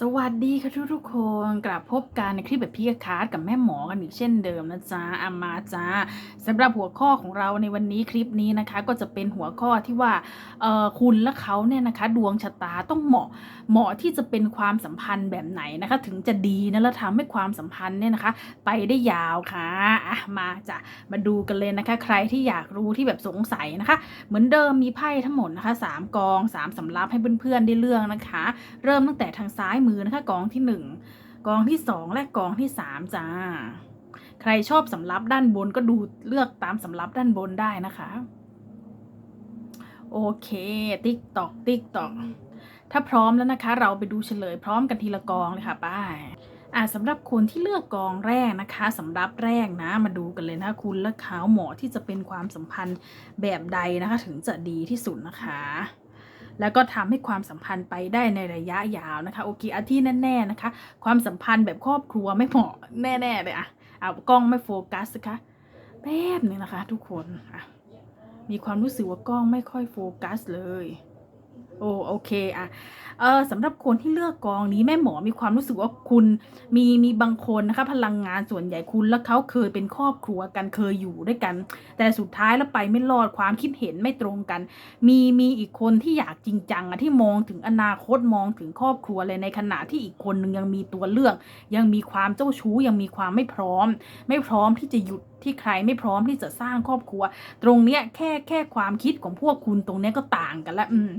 สวัสดีค่ะทุกทุกๆคนกลับพบกันในคลิปแบบพี่คาร์ดกับแม่หมอกันอีกเช่นเดิมนะจ๊ะอามาจ้าสำหรับหัวข้อของเราในวันนี้คลิปนี้นะคะ ก็จะเป็นหัวข้อที่ว่าเออคุณและเขาเนี่ยนะคะ ดวงชะตาต้องเหมาะเหมาะที่จะเป็นความสัมพันธ์แบบไหนนะคะ ถึงจะดีนะแล้วทำให้ความสัมพันธ์เนี่ยนะคะ ไปได้ยาวค่ะอะมาจ้ะมาดูกันเลยนะคะ ใครที่อยากรู้ที่แบบสงสัยนะคะ เหมือนเดิมมีไพ่ทั้งหมดนะคะสามกองสามสำรับให้เพื่อนๆได้เลือกนะคะ เริ่มตั้งแต่ทางซ้ายมือนะคะกองที่หนึ่งกองที่สองและกองที่สามจ้า ใครชอบสำรับด้านบนก็ดูเลือกตามสำรับด้านบนได้นะคะ โอเค ติ๊กตอก ติ๊กตอก ถ้าพร้อมแล้วนะคะ เราไปดูเฉลยพร้อมกันทีละกองเลยค่ะป้ายอ่าสำหรับคนที่เลือกกองแรกนะคะสำหรับแรกนะ มาดูกันเลยนะคุณและเขาเหมาะที่จะเป็นความสัมพันธ์แบบใดนะคะ ถึงจะดีที่สุดนะคะ แล้วก็ทำให้ความสัมพันธ์ไปได้ในระยะยาวนะคะโอเคอาที่แน่ๆนะคะ ความสัมพันธ์แบบครอบครัวไม่เหมาะแน่ๆเลยอะเอากล้องไม่โฟกัสนะคะแป๊บหนึงนะคะ ทุกคนอะมีความรู้สึกว่ากล้องไม่ค่อยโฟกัสเลย อ้โอเคอะเออสำหรับคนที่เลือกกองนี้แม่หมอมีความรู้สึกว่าคุณมีมีบางคนนะคะพลังงานส่วนใหญ่คุณและเขาเคยเป็นครอบครัวกันเคยอยู่ด้วยกัน แต่สุดท้ายแล้วไปไม่รอดความคิดเห็นไม่ตรงกัน มีมีอีกคนที่อยากจริงจังอะที่มองถึงอนาคตมองถึงครอบครัวเลยในขณะที่อีกคนหนึ่งยังมีตัวเลือก ยังมีความเจ้าชู้ยังมีความไม่พร้อม ไม่พร้อมที่จะหยุดที่ใครไม่พร้อมที่จะสร้างครอบครัว ตรงเนี้ยแค่แค่ความคิดของพวกคุณตรงเนี้ยก็ต่างกันละอืม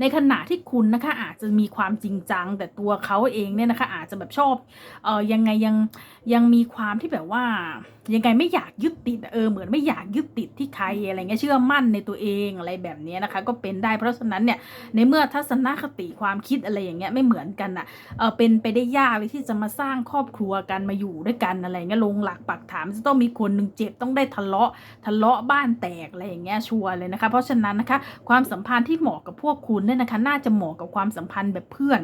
ในขณะที่คุณนะคะอาจจะมีความจริงจัง แต่ตัวเขาเองเนี่ยนะคะอาจจะแบบชอบเออยังไงยังยังมีความที่แบบว่ายังไงไม่อยากยึดติดเออเหมือนไม่อยากยึดติดที่ใครอะไรเงี้ยเชื่อมั่นในตัวเองอะไรแบบนี้นะคะ ก็เป็นได้เพราะฉะนั้นเนี่ยในเมื่อทัศนคติความคิดอะไรอย่างเงี้ยไม่เหมือนกันอะเออเป็นไปได้ยากเลยที่จะมาสร้างครอบครัวกันมาอยู่ด้วยกันอะไรเงี้ยลงหลักปักฐานจะต้องมีคนหนึ่งเจ็บต้องได้ทะเลาะทะเลาะบ้านแตกอะไรอย่างเงี้ยชัวร์เลยนะคะ เพราะฉะนั้นนะคะ ความสัมพันธ์ที่เหมาะกับพวกคุณเนี่ยนะคะ น่าจะเหมาะกับความสัมพันธ์แบบเพื่อน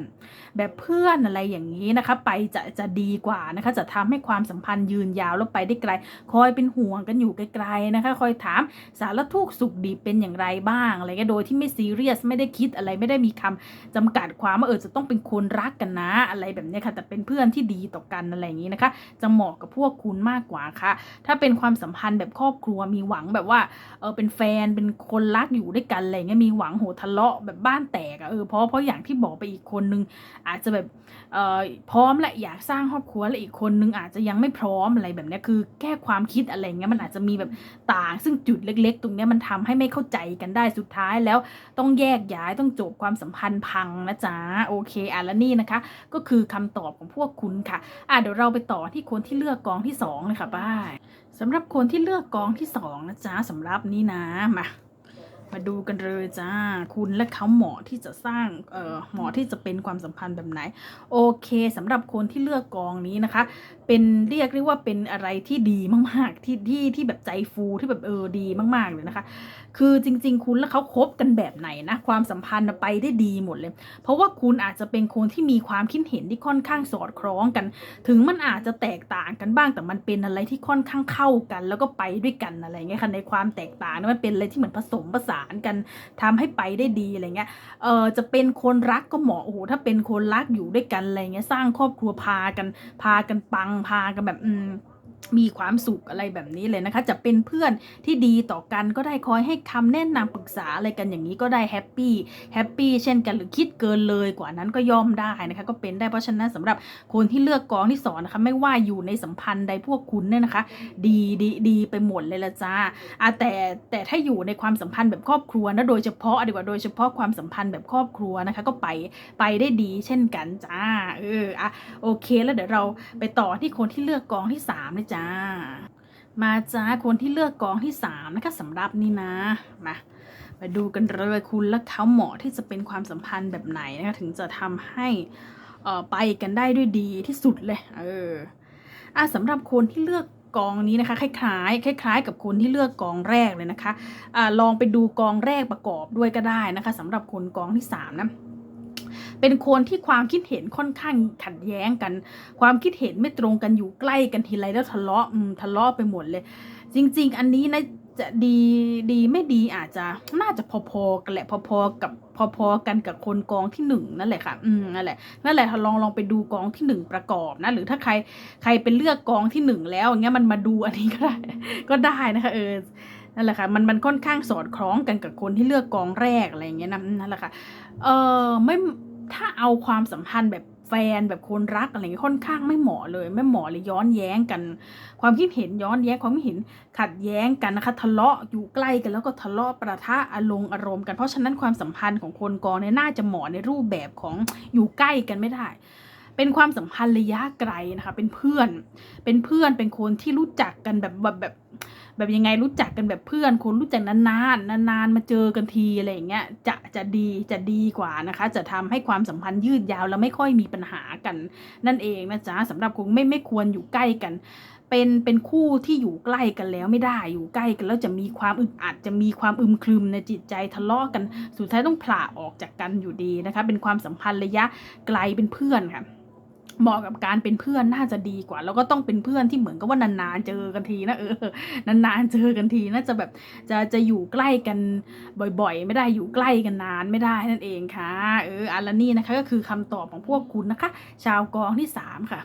แบบเพื่อนอะไรอย่างนี้นะคะ ไปจะจะดีกว่านะคะ จะทำให้ความสัมพันธ์ยืนยาวแล้วไปได้ไกล คอยเป็นห่วงกันอยู่ไกลๆนะคะ คอยถามสารทุกข์สุขดีเป็นอย่างไรบ้างอะไรเงี้ยโดยที่ไม่ซีเรียสไม่ได้คิดอะไรไม่ได้มีคำจำกัดความว่าเออจะต้องเป็นคนรักกันนะ อะไรแบบนี้ค่ะแต่เป็นเพื่อนที่ดีต่อกันอะไรอย่างนี้นะคะ จะเหมาะกับพวกคุณมากกว่าค่ะ ถ้าเป็นความสัมพันธ์แบบครอบครัวมีหวังแบบว่าเออเป็นแฟนเป็นคนรักอยู่ด้วยกันอะไรเงี้ยมีหวังโหทะเลาะแบบบ้านแตกอะเออเพราะเพราะอย่างที่บอกไปอีกคนนึง อาจจะแบบเอ่อพร้อมและอยากสร้างครอบครัวและอีกคนนึงอาจจะยังไม่พร้อมอะไรแบบนี้คือแค่ความคิดอะไรเงี้ยมันอาจจะมีแบบต่างซึ่งจุดเล็ก ๆ ตรงเนี้ยมันทำให้ไม่เข้าใจกันได้สุดท้ายแล้วต้องแยกย้ายต้องจบความสัมพันธ์พังนะจ๊ะโอเคอะแล้วนี่นะคะ ก็คือคำตอบของพวกคุณค่ะอะเดี๋ยวเราไปต่อที่คนที่เลือกกองที่สองเลยค่ะป้าสำหรับคนที่เลือกกองที่สองนะจ๊ะสำหรับนี้นะมา มาดูกันเลยจ้า คุณและเขาเหมาะที่จะสร้างเอ่อเหมาะที่จะเป็นความสัมพันธ์แบบไหน โอเคสำหรับคนที่เลือกกองนี้นะคะ เป็นเรียกได้ว่าเป็นอะไรที่ดีมากๆ ที่ที่ที่แบบใจฟูที่แบบเออดีมากๆเลยนะคะ คือจริง ๆ คุณและเขาคบกันแบบไหนนะความสัมพันธ์ไปได้ดีหมดเลย เพราะว่าคุณอาจจะเป็นคนที่มีความคิดเห็นที่ค่อนข้างสอดคล้องกัน ถึงมันอาจจะแตกต่างกันบ้างแต่มันเป็นอะไรที่ค่อนข้างเข้ากัน แล้วก็ไปด้วยกันอะไรเงี้ยค่ะในความแตกต่างนี่ยมันเป็นอะไรที่เหมือนผสมผสานกันทำให้ไปได้ดีอะไรเงี้ยเออจะเป็นคนรักก็เหมาะโอ้โหถ้าเป็นคนรักอยู่ด้วยกันอะไรเงี้ยสร้างครอบครัวพากันพากันปังพากันแบบอืม มีความสุขอะไรแบบนี้เลยนะคะ จะเป็นเพื่อนที่ดีต่อกันก็ได้คอยให้คำแนะนำปรึกษาอะไรกันอย่างนี้ก็ได้แฮปปี้แฮปปี้เช่นกันหรือคิดเกินเลยกว่านั้นก็ย่อมได้นะคะ ก็เป็นได้เพราะฉะนั้นสำหรับคนที่เลือกกองที่สอนนะคะ ไม่ว่าอยู่ในสัมพันธ์ใดพวกคุณเนี่ยนะคะ ดีดีดีไปหมดเลยละจ้าอะแต่แต่ถ้าอยู่ในความสัมพันธ์แบบครอบครัวนะโดยเฉพาะอะดีกว่าโดยเฉพาะความสัมพันธ์แบบครอบครัวนะคะ ก็ไปไปได้ดีเช่นกันจ้าเอออะโอเค แล้วเดี๋ยวเราไปต่อที่คนที่เลือกกองที่สามเลยจ้า มาจ้าคนที่เลือกกองที่สามนะคะสำหรับนี่นะ มามาดูกันเลยคุณและเขาเหมาะที่จะเป็นความสัมพันธ์แบบไหนนะคะถึงจะทำให้อ่อไปกันได้ด้วยดีที่สุดเลยเอออะสำหรับคนที่เลือกกองนี้นะคะ คล้ายๆคล้าย ๆ กับคนที่เลือกกองแรกเลยนะคะอ่าลองไปดูกองแรกประกอบด้วยก็ได้นะคะสำหรับคนกองที่สามนะ เป็นคนที่ความคิดเห็นค่อนข้างขัดแย้งกัน ความคิดเห็นไม่ตรงกันอยู่ใกล้กันทีไรแล้วทะเลาะทะเลาะไปหมดเลย จริง ๆ อันนี้นะจะดีดีไม่ดีอาจจะน่าจะพอๆกันแหละพอๆกับพอๆกันกับคนกองที่หนึ่งนั่นแหละค่ะ อืมนั่นแหละนั่นแหละลองลองไปดูกองที่หนึ่งประกอบนะ หรือถ้าใครใครเป็นเลือกกองที่หนึ่งแล้วอย่างเงี้ยมันมาดูอันนี้ก็ได้ก็ได้นะคะเออนั่นแหละค่ะมันมันค่อนข้างสอดคล้องกันกับคนที่เลือกกองแรกอะไรอย่างเงี้ยนะนั่นแหละค่ะเออไม่ ถ้าเอาความสัมพันธ์แบบแฟนแบบคนรักอะไรเงี้ยค่อนข้างไม่เหมาะเลย ไม่เหมาะเลยย้อนแย้งกัน ความคิดเห็นย้อนแย้งความคิดเห็นขัดแย้งกันนะคะ ทะเลาะอยู่ใกล้กันแล้วก็ทะเลาะประทะอารมณ์อารมณ์กันเพราะฉะนั้นความสัมพันธ์ของคนกองเนี่ยน่าจะเหมาะในรูปแบบของอยู่ใกล้กันไม่ได้เป็นความสัมพันธ์ระยะไกลนะคะ เป็นเพื่อน เป็นเพื่อน เป็นคนที่รู้จักกันแบบแบบแบบ แบบยังไงรู้จักกันแบบเพื่อนคนรู้จักนานๆนานๆมาเจอกันทีอะไรอย่างเงี้ยจะจะดีจะดีกว่านะคะ จะทำให้ความสัมพันธ์ยืดยาวแล้วไม่ค่อยมีปัญหากันนั่นเองนะจ๊ะสำหรับคงไม่ไม่ควรอยู่ใกล้กัน เป็นเป็นคู่ที่อยู่ใกล้กันแล้วไม่ได้อยู่ใกล้กันแล้วจะมีความอึดอัดจะมีความอึมครึมในจิตใจทะเลาะกันสุดท้ายต้องผละออกจากกันอยู่ดีนะคะ เป็นความสัมพันธ์ระยะไกลเป็นเพื่อนค่ะ เหมาะกับการเป็นเพื่อนน่าจะดีกว่า แล้วก็ต้องเป็นเพื่อนที่เหมือนกับว่านานๆเจอกันทีนะเออนานๆเจอกันทีน่าจะแบบจะจะอยู่ใกล้กันบ่อยๆ ไม่ได้อยู่ใกล้กันนานไม่ได้นั่นเองค่ะเอออันละนี่นะคะก็คือคำตอบของพวกคุณนะคะ ชาวกองที่สามค่ะ